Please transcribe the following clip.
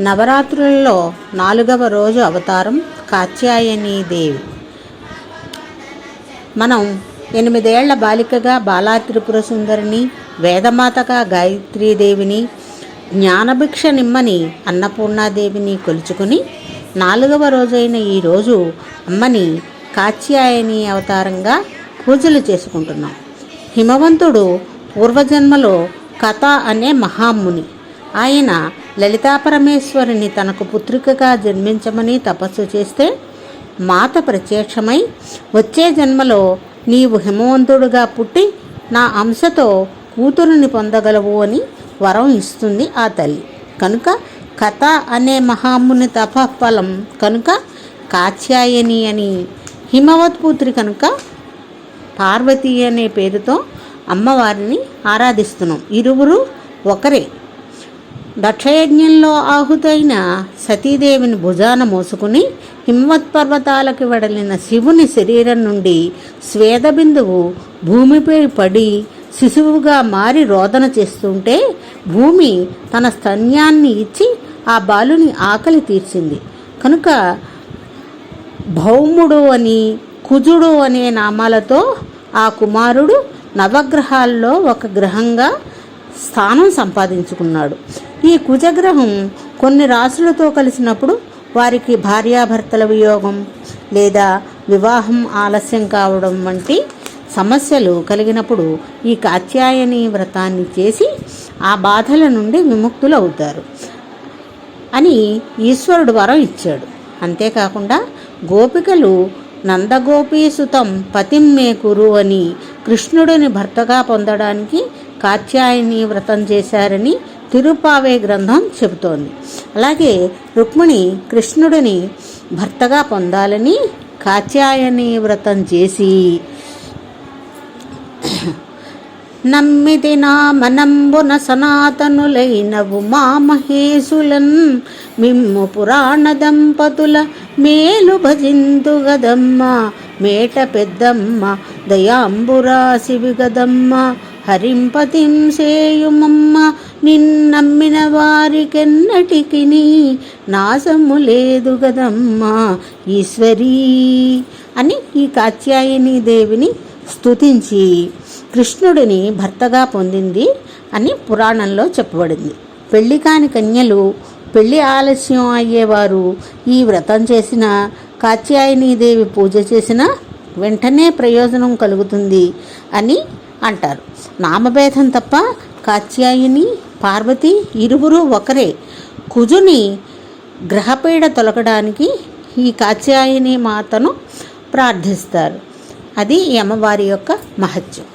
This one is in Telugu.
నవరాత్రులలో నాలుగవ రోజు అవతారం కాత్యాయని దేవి. మనం ఎనిమిదేళ్ళ బాలికగా బాలా త్రిపుర సుందరిని వేదమాతగా గాయత్రీదేవిని జ్ఞానభిక్ష నిమ్మని అన్నపూర్ణాదేవిని కొలుచుకుని నాలుగవ రోజైన ఈరోజు అమ్మని కాత్యాయని అవతారంగా పూజలు చేసుకుంటున్నాం. హిమవంతుడు పూర్వజన్మలో కథ అనే మహాముని. ఆయన లలితాపరమేశ్వరిని తనకు పుత్రికగా జన్మించమని తపస్సు చేస్తే మాత ప్రత్యక్షమై వచ్చే జన్మలో నీవు హిమవంతుడుగా పుట్టి నా అంశతో కూతురుని పొందగలవు అని వరం ఇస్తుంది ఆ తల్లి. కనుక కథ అనే మహాముని తపఫలం కనుక కాత్యాయని అని హిమవత్ పుత్రి కనుక పార్వతి అనే పేరుతో అమ్మవారిని ఆరాధిస్తున్నాం. ఇరువురు ఒకరే. దక్షయజ్ఞంలో ఆహుతైన సతీదేవిని భుజాన మోసుకుని హిమవత్ పర్వతాలకు వెడలిన శివుని శరీరం నుండి స్వేదబిందువు భూమిపై పడి శిశువుగా మారి రోదన చేస్తుంటే భూమి తన స్తన్యాన్ని ఇచ్చి ఆ బాలుని ఆకలి తీర్చింది. కనుక భౌముడు అని కుజుడు అనే నామాలతో ఆ కుమారుడు నవగ్రహాల్లో ఒక గ్రహంగా స్థానం సంపాదించుకున్నాడు. ఈ కుజగ్రహం కొన్ని రాశులతో కలిసినప్పుడు వారికి భార్యాభర్తల వియోగం లేదా వివాహం ఆలస్యం కావడం వంటి సమస్యలు కలిగినప్పుడు ఈ కాత్యాయని వ్రతాన్ని చేసి ఆ బాధల నుండి విముక్తులు అవుతారు అని ఈశ్వరుడు వరం ఇచ్చాడు. అంతేకాకుండా గోపికలు నందగోపీసుతం పతిం మే కురు అని కృష్ణుడిని భర్తగా పొందడానికి కాత్యాయని వ్రతం చేశారని తిరుపావే గ్రంథం చెబుతోంది. అలాగే రుక్మిణి కృష్ణుడిని భర్తగా పొందాలని కాత్యాయని వ్రతం చేసి నమ్మిది నా మనంబున సనాతనులైన ఉమా మహేశులన్. మిమ్ము పురాణ దంపతుల మేలు భజింతు గదమ్మ. మేట పెద్దమ్మ దయాంబురాశివి గదమ్మ. హరింపతిం సేయుమమ్మ నిన్నమ్మిన వారికెన్నటికి నాశము లేదు గదమ్మా ఈశ్వరీ అని ఈ కాత్యాయని దేవిని స్తుతించి కృష్ణుడిని భర్తగా పొందింది అని పురాణంలో చెప్పబడింది. పెళ్ళి కాని కన్యలు పెళ్ళి ఆలస్యం అయ్యేవారు ఈ వ్రతం చేసిన కాత్యాయనీదేవి పూజ చేసిన వెంటనే ప్రయోజనం కలుగుతుంది అని అంటారు. నామభేదం తప్ప కాత్యాయిని పార్వతి ఇరువురు ఒకరే. కుజుని గ్రహపీడ తొలగడానికి ఈ కాత్యాయని మాతను ప్రార్థిస్తారు. అది ఈ అమ్మవారి యొక్క మహత్యం.